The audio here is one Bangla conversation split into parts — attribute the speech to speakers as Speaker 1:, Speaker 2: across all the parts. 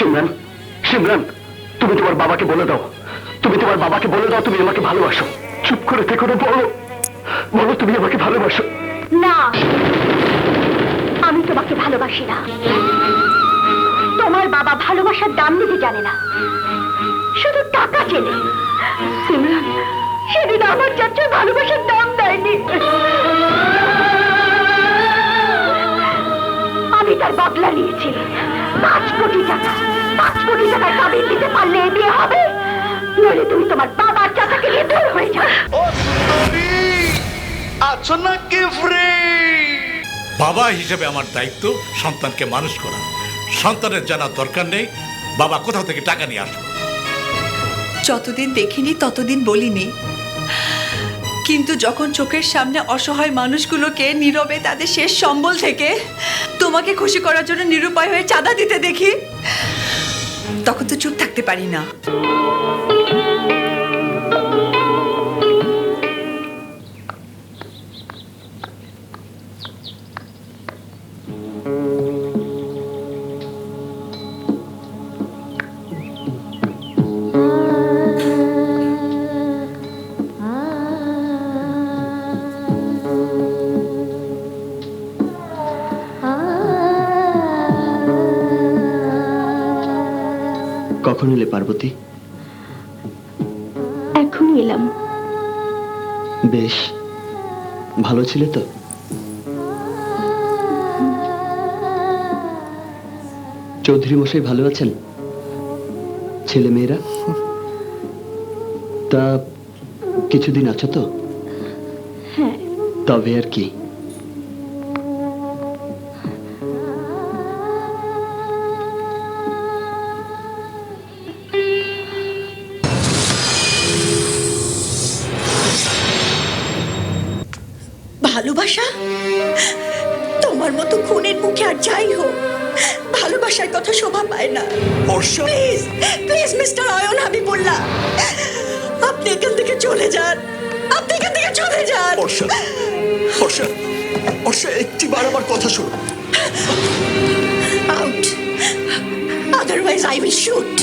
Speaker 1: সিমরান সিমরান, তুমি তোমার বাবাকে বলে দাও। তুমি তোমার বাবাকে বলে দাও, তুমি আমাকে ভালোবাসো। চুপ করে থেকো না, বলো। বলো, তুমি আমাকে ভালোবাসো।
Speaker 2: না, আমি তোমাকে ভালোবাসি না। তোমার বাবা ভালোবাসার দাম দিতে জানে না। শুধু টাকা চেনে। সিমরান, সেদিন আমার চাচার ভালোবাসার দাম দেয়নি।
Speaker 3: আছো নাকি ফ্রি
Speaker 4: বাবা হিসেবে আমার দায়িত্ব সন্তানকে মানুষ করা। সন্তানের জানার দরকার নেই। বাবা কোথাও থেকে টাকা নিয়ে আসবে
Speaker 5: যতদিন দেখিনি ততদিন বলিনি। কিন্তু যখন চোখের সামনে অসহায় মানুষগুলোকে নীরবে তাদের শেষ সম্বল থেকে তোমাকে খুশি করার জন্য নিরুপায় হয়ে চাঁদা দিতে দেখি তখন তো চুপ থাকতে পারি না।
Speaker 1: কখন এলে পার্বতী?
Speaker 2: এখনই এলাম।
Speaker 1: বেশ। ভালো ছিলে তো? চৌধুরী মশাই ভালো আছেন? ছেলে মেয়েরা? তা কিছুদিন আছো তো?
Speaker 2: হ্যাঁ।
Speaker 1: তবে আর কি।
Speaker 5: ভালোবাসা? তোমার মতো খুনের মুখে আর যাই হোক ভালোবাসার কথা শোভা পায় না। Please please mister Ayan Habibullah আপনি এখান থেকে চলে যান। আপনি এখান থেকে চলে যান।
Speaker 3: বর্ষা বর্ষা বর্ষা একটিবার আমার কথা শোনো
Speaker 5: out otherwise I will shoot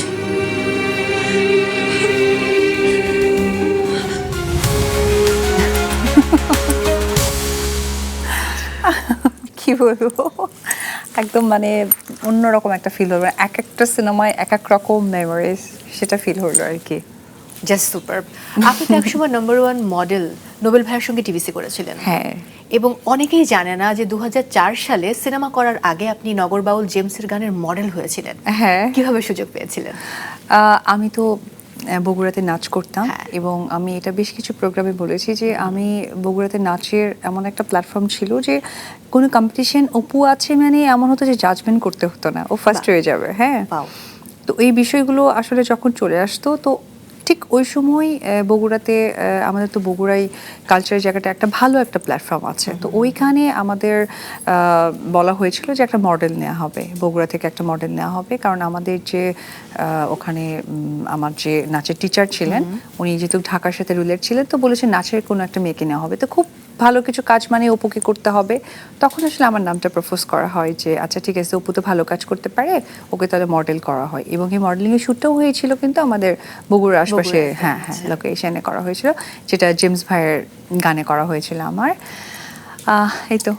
Speaker 6: কি বলব। একদম মানে অন্যরকম একটা ফিল হলো এক একটা সিনেমায় এক এক রকম মেমোরিজ সেটা ফিল হলো আর কি।
Speaker 7: জাস্ট সুপার আপনি তো একসময় নাম্বার ওয়ান মডেল নোবেল ভাইয়ের সঙ্গে টিভিসি করেছিলেন।
Speaker 6: হ্যাঁ।
Speaker 7: এবং অনেকেই জানে না যে দু হাজার চার সালে সিনেমা করার আগে আপনি নগরবাউল জেমসের গানের মডেল হয়েছিলেন।
Speaker 6: হ্যাঁ।
Speaker 7: কীভাবে সুযোগ পেয়েছিলেন?
Speaker 6: আমি তো বগুড়াতে নাচ করতাম
Speaker 7: হ্যাঁ।
Speaker 6: এবং আমি এটা বেশ কিছু প্রোগ্রামে বলেছি যে আমি বগুড়াতে নাচের এমন একটা প্ল্যাটফর্ম ছিল যে কোনো কম্পিটিশন অপু আছে মানে এমন হতো যে জাজমেন্ট করতে হতো না ও ফার্স্ট হয়ে যাবে হ্যাঁ। তো এই বিষয়গুলো আসলে যখন চলে আসতো তো ঠিক ওই সময় বগুড়াতে আমাদের তো বগুড়াই কালচারের জায়গাটা একটা ভালো একটা প্ল্যাটফর্ম আছে। তো ওইখানে আমাদের বলা হয়েছিল যে একটা মডেল নেওয়া হবে। বগুড়া থেকে একটা মডেল নেওয়া হবে। কারণ আমাদের যে ওখানে আমার যে নাচের টিচার ছিলেন উনি যেহেতু ঢাকার সাথে রিলেট ছিলেন তো বলেছে নাচের কোনো একটা মেয়েকে নেওয়া হবে। তো খুব ভালো কিছু কাজ মানে অপুকে করতে হবে। তখন আসলে আমার নামটা প্রপোজ করা হয় যে আচ্ছা ঠিক আছে অপু তো ভালো কাজ করতে পারে ওকে তাহলে মডেল করা হয়। এবং এই মডেলিং এর শ্যুটটাও হয়েছিল কিন্তু আমাদের বগুড়ার আশপাশে হ্যাঁ হ্যাঁ লোকেশনে করা হয়েছিল যেটা জেমস ভাইয়ের গানে করা হয়েছিল আমার। এই তো।